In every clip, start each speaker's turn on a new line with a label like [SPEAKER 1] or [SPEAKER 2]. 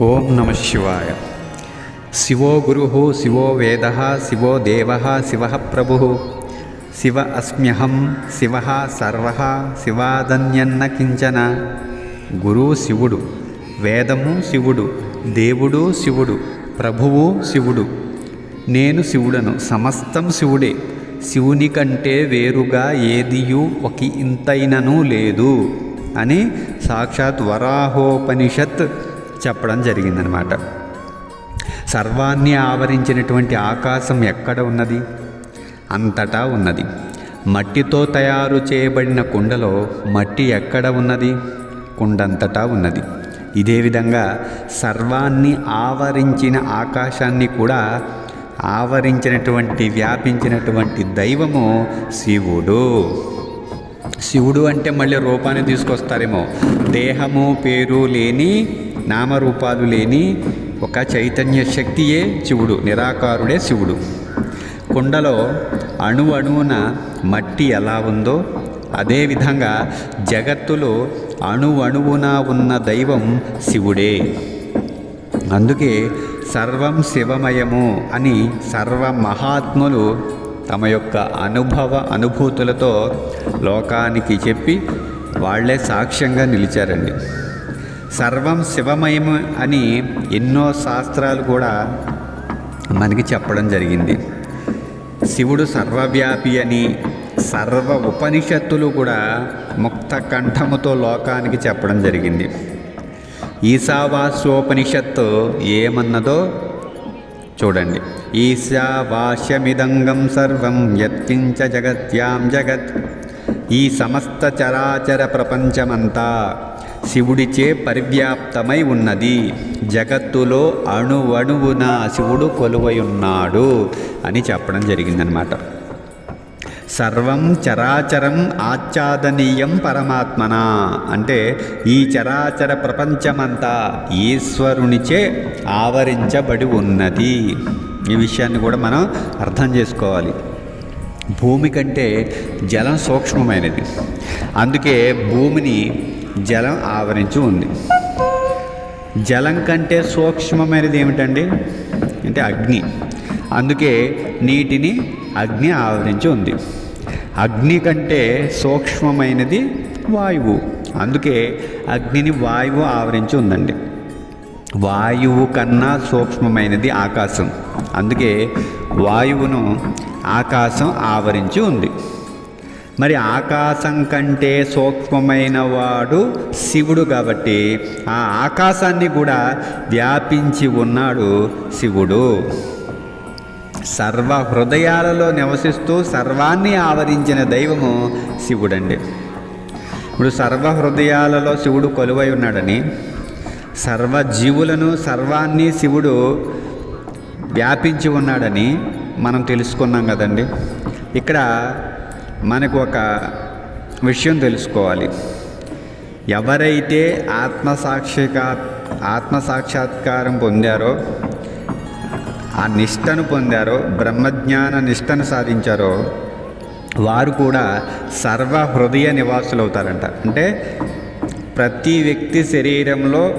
[SPEAKER 1] ఓం నమ శివాయ. శివో గురు శివో వేద శివో దేవ శివ ప్రభు. శివ అస్మ్యహం శివ సర్వ శివాదన్యన్న కించన. గురు శివుడు వేదము శివుడు దేవుడు శివుడు ప్రభువు శివుడు. నేను శివుడను సమస్తం శివుడే. శివుని కంటే వేరుగా ఏదియు ఒక ఇంతైనను లేదు అని సాక్షాత్ వరాహోపనిషత్ చెప్పడం జరిగిందనమాట. సర్వాన్ని ఆవరించినటువంటి ఆకాశం ఎక్కడ ఉన్నది? అంతటా ఉన్నది. మట్టితో తయారు చేయబడిన కుండలో మట్టి ఎక్కడ ఉన్నది? కుండంతటా ఉన్నది. ఇదే విధంగా సర్వాన్ని ఆవరించిన ఆకాశాన్ని కూడా ఆవరించినటువంటి వ్యాపించినటువంటి దైవము శివుడు. శివుడు అంటే మళ్ళీ రూపాన్ని తీసుకొస్తారేమో. దేహము పేరు లేని నామరూపాలు లేని ఒక చైతన్య శక్తియే శివుడు నిరాకారుడే శివుడు. కుండలో అణు అణువున మట్టి ఎలా ఉందో అదేవిధంగా జగత్తులో అణు అణువున ఉన్న దైవం శివుడే. అందుకే సర్వం శివమయము అని సర్వ మహాత్ములు తమ యొక్క అనుభవ అనుభూతులతో లోకానికి చెప్పి వాళ్ళే సాక్ష్యంగా నిలిచారండి. సర్వం శివమయము అని ఎన్నో శాస్త్రాలు కూడా మనకి చెప్పడం జరిగింది. శివుడు సర్వవ్యాపి అని సర్వ ఉపనిషత్తులు కూడా ముక్త కంఠముతో లోకానికి చెప్పడం జరిగింది. ఈశావాస్యోపనిషత్తు ఏమన్నదో చూడండి. ఈశావాస్యమిదంగం సర్వం యత్కించ జగత్యాం జగత్. ఈ సమస్త చరాచర ప్రపంచమంతా శివుడిచే పరివ్యాప్తమై ఉన్నది. జగత్తులో అణువణువున శివుడు కొలువై ఉన్నాడు అని చెప్పడం జరిగిందనమాట సర్వం చరాచరం ఆచ్ఛాదనీయం పరమాత్మన. అంటే ఈ చరాచర ప్రపంచమంతా ఈశ్వరునిచే ఆవరించబడి ఉన్నది. ఈ విషయాన్ని కూడా మనం అర్థం చేసుకోవాలి. భూమి కంటే జలం సూక్ష్మమైనది. అందుకే భూమిని జలం ఆవరించి ఉంది. జలం కంటే సూక్ష్మమైనది ఏమిటండి? అంటే అగ్ని. అందుకే నీటిని అగ్ని ఆవరించి ఉంది. అగ్ని కంటే సూక్ష్మమైనది వాయువు. అందుకే అగ్నిని వాయువు ఆవరించి ఉందండి. వాయువు కన్నా సూక్ష్మమైనది ఆకాశం. అందుకే వాయువును ఆకాశం ఆవరించి ఉంది. మరి ఆకాశం కంటే సూక్ష్మమైన వాడు శివుడు కాబట్టి ఆ ఆకాశాన్ని కూడా వ్యాపించి ఉన్నాడు శివుడు. సర్వ హృదయాలలో నివసిస్తూ సర్వాన్ని ఆవరించిన దైవము శివుడండి. ఇప్పుడు సర్వ హృదయాలలో శివుడు కొలువై ఉన్నాడని సర్వ జీవులను సర్వాన్ని శివుడు వ్యాపించి ఉన్నాడని మనం తెలుసుకున్నాం కదండి. ఇక్కడ మనకు ఒక విషయం తెలుసుకోవాలి. ఎవరైతే ఆత్మసాక్షికా ఆత్మసాక్షాత్కారం పొందారో ఆ నిష్టను పొందారో బ్రహ్మజ్ఞాన నిష్టను సాధించారో వారు కూడా సర్వ హృదయ నివాసులు అవుతారంట అంటే ప్రతి వ్యక్తి శరీరంలో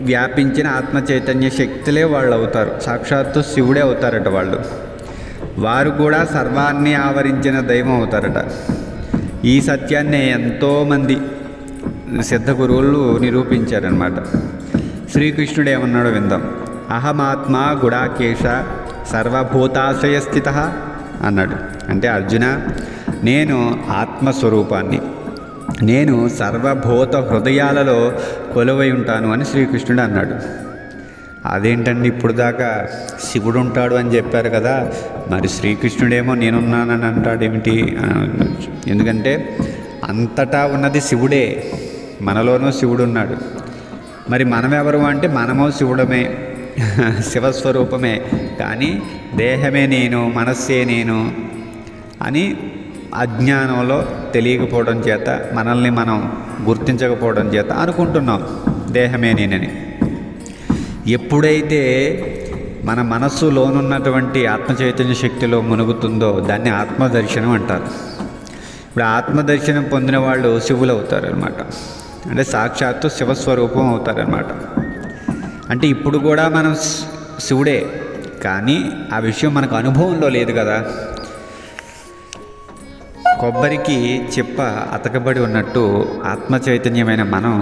[SPEAKER 1] వ్యాపించిన ఆత్మ చైతన్య శక్తులే వాళ్ళు అవుతారు సాక్షాత్తు శివుడే అవుతారట వాళ్ళు. వారు కూడా సర్వాన్ని ఆవరించిన దైవం అవుతారట. ఈ సత్యాన్ని ఎంతోమంది సిద్ధ గురువులు నిరూపించారనమాట శ్రీకృష్ణుడు ఏమన్నాడో విందాం. అహమాత్మ గుడాకేశ సర్వభూతాశయస్థిత అన్నాడు. అంటే అర్జున నేను ఆత్మస్వరూపాన్ని నేను సర్వభూత హృదయాలలో కొలువై ఉంటాను అని శ్రీకృష్ణుడు అన్నాడు. అదేంటండి ఇప్పుడు దాకా శివుడు ఉంటాడు అని చెప్పారు కదా మరి శ్రీకృష్ణుడేమో నేనున్నానని అంటాడేమిటి? ఎందుకంటే అంతటా ఉన్నది శివుడే మనలోనూ శివుడు ఉన్నాడు మరి మనం ఎవరు అంటే మనము శివుడమే శివస్వరూపమే కానీ దేహమే నేను మనస్సే నేను అని అజ్ఞానంలో తెలియకపోవడం చేత మనల్ని మనం గుర్తించకపోవడం చేత అనుకుంటున్నాం దేహమే నేనని. ఎప్పుడైతే మన మనస్సులోనున్నటువంటి ఆత్మచైతన్య శక్తిలో మునుగుతుందో దాన్ని ఆత్మదర్శనం అంటారు. ఇప్పుడు ఆత్మదర్శనం పొందిన వాళ్ళు శివులు అవుతారు అనమాట అంటే సాక్షాత్తు శివస్వరూపం అవుతారనమాట అంటే ఇప్పుడు కూడా మనం శివుడే కానీ ఆ విషయం మనకు అనుభవంలో లేదు కదా. కొబ్బరికి చెప్ప అతకబడి ఉన్నట్టు ఆత్మ చైతన్యమైన మనం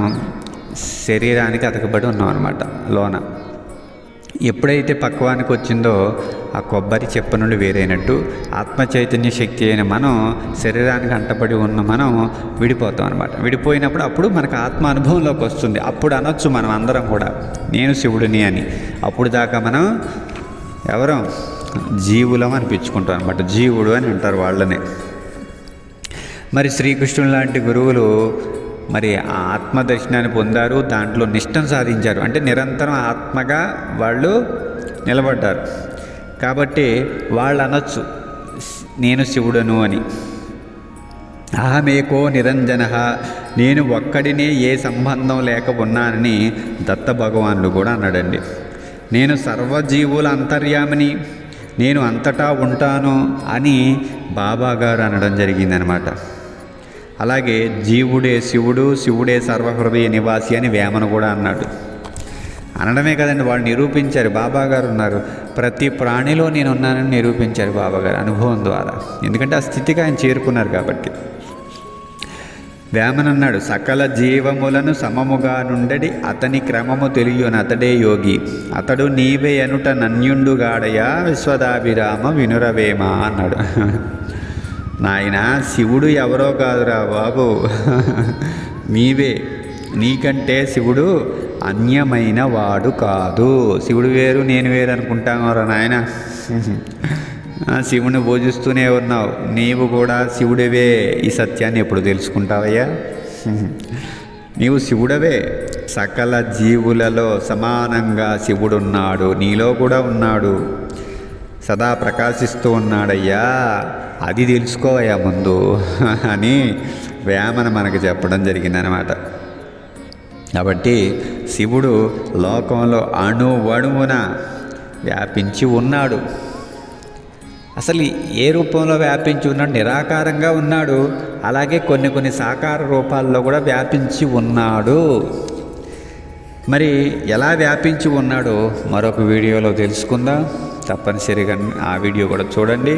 [SPEAKER 1] శరీరానికి అతకబడి ఉన్నాం అనమాట లోన. ఎప్పుడైతే పక్వానికి వచ్చిందో ఆ కొబ్బరి చెప్ప నుండి వేరైనట్టు ఆత్మ చైతన్య శక్తి అయిన మనం శరీరానికి అంటబడి ఉన్న మనం విడిపోతాం అనమాట విడిపోయినప్పుడు అప్పుడు మనకు ఆత్మ అనుభవంలోకి వస్తుంది. అప్పుడు అనొచ్చు మనం అందరం కూడా నేను శివుడిని అని. అప్పుడు దాకా మనం ఎవరం? జీవులం అనిపించుకుంటాం అనమాట జీవుడు అని అంటారు వాళ్ళని. మరి శ్రీకృష్ణుడు లాంటి గురువులు మరి ఆ ఆత్మ దర్శనాన్ని పొందారు దాంట్లో నిష్టం సాధించారు. అంటే నిరంతరం ఆత్మగా వాళ్ళు నిలబడ్డారు. కాబట్టి వాళ్ళు అనొచ్చు నేను శివుడను అని. అహమేకో నిరంజన నేను ఒక్కడినే ఏ సంబంధం లేక ఉన్నానని దత్త భగవానుడు కూడా అన్నాడండి. నేను సర్వజీవుల అంతర్యామిని నేను అంతటా ఉంటాను అని బాబాగారు అనడం జరిగిందనమాట. అలాగే జీవుడే శివుడు శివుడే సర్వహృదయ నివాసి అని వేమన కూడా అన్నాడు. అనడమే కదండి వాళ్ళు నిరూపించారు బాబా గారు ఉన్నారు. ప్రతి ప్రాణిలో నేను ఉన్నానని నిరూపించారు బాబా గారు అనుభవం ద్వారా. ఎందుకంటే ఆ స్థితికి ఆయన చేరుకున్నారు కాబట్టి. వేమన్ అన్నాడు సకల జీవములను సమముగా నుండడి అతని క్రమము తెలియని అతడే యోగి. అతడు నీవే అనుట నన్యుండుగాడయా విశ్వదాభిరామ వినురవేమ అన్నాడు. నాయన శివుడు ఎవరో కాదురా బాబు. నీవే. నీకంటే శివుడు అన్యమైన వాడు కాదు. శివుడు వేరు నేను వేరు అనుకుంటాను నాయన. శివుని పూజిస్తూనే ఉన్నావు. నీవు కూడా శివుడవే ఈ సత్యాన్ని ఎప్పుడు తెలుసుకుంటావయ్యా? నీవు శివుడవే. సకల జీవులలో సమానంగా శివుడున్నాడు. నీలో కూడా ఉన్నాడు. సదా ప్రకాశిస్తూ ఉన్నాడయ్యా. అది తెలుసుకోవయ్యా ముందు అని వేమన మనకు చెప్పడం జరిగిందనమాట కాబట్టి శివుడు లోకంలో అణువణువున వ్యాపించి ఉన్నాడు. అసలు ఏ రూపంలో వ్యాపించి ఉన్నాడు? నిరాకారంగా ఉన్నాడు. అలాగే కొన్ని కొన్ని సాకార రూపాల్లో కూడా వ్యాపించి ఉన్నాడు. మరి ఎలా వ్యాపించి ఉన్నాడో మరొక వీడియోలో తెలుసుకుందాం. తప్పనిసరిగా ఆ వీడియో కూడా చూడండి.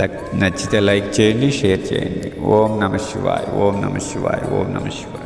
[SPEAKER 1] లైక్ నచ్చితే లైక్ చేయండి షేర్ చేయండి. ఓం నమ శివాయ్ ఓం నమ శివాయ్ ఓం నమ శివాయ్.